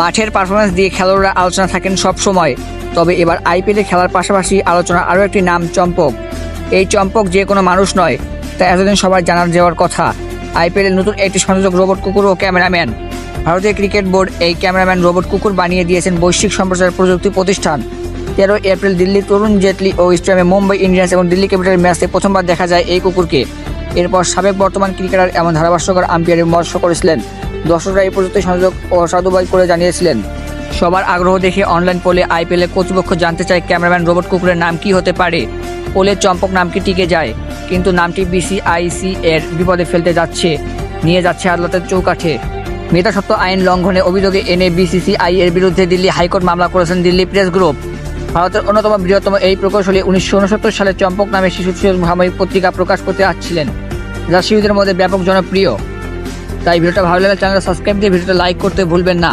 মাঠের পারফরমেন্স দিয়ে খেলোয়াড়রা আলোচনা থাকেন সব সময় তবে এবার আইপিএলে খেলার পাশাপাশি আলোচনা আরও একটি নাম, চম্পক। এই চম্পক যে কোনো মানুষ নয়, তা এতদিন সবার জানার যাওয়ার কথা। আইপিএলের নতুন একটি সংযোজক রোবট কুকুর ও ক্যামেরাম্যান। ভারতীয় ক্রিকেট বোর্ড এই ক্যামেরাম্যান রোবট কুকুর বানিয়ে দিয়েছেন বৈশ্বিক সম্প্রচার প্রযুক্তি প্রতিষ্ঠান। তেরো এপ্রিল দিল্লি তরুণ জেটলি ও স্টেডিয়ামে মুম্বাই ইন্ডিয়ান্স এবং দিল্লি ক্যাপিটাল ম্যাচে প্রথমবার দেখা যায় এই কুকুরকে। এরপর সাবেক বর্তমান ক্রিকেটার এমন ধারাভাষ্যকর আম্পায়ারের মর্শ করেছিলেন। দর্শকরা এই প্রযুক্তি সংযোগ ও সাধুবাদ করে জানিয়েছিলেন। সবার আগ্রহ দেখে অনলাইন পোলে আইপিএলের কর্তৃপক্ষ জানতে চায় ক্যামেরাম্যান রোবট কুকুরের নাম কি হতে পারে। পোলে চম্পক নামটি টিকে যায়, কিন্তু নামটি বিসিআইসি এর বিপদে ফেলতে যাচ্ছে, নিয়ে যাচ্ছে আদালতের চৌকাঠে। মেধাসত্ত্ব আইন লঙ্ঘনে অভিযোগে এনে বিসিসিআই এর বিরুদ্ধে দিল্লি হাইকোর্ট মামলা করেছেন দিল্লি প্রেস গ্রুপ। ভারতের অন্যতম বৃহত্তম এই প্রকৌশলী উনিশশো উনসত্তর সালে চম্পক নামে শিশু সাময়িক পত্রিকা প্রকাশ করতে আসছিলেন, যা শিশুদের মধ্যে ব্যাপক জনপ্রিয়। তাই ভিডিওটা ভালো লাগলে চ্যানেলটা সাবস্ক্রাইব দিয়ে ভিডিওটা লাইক করতে ভুলবেন না।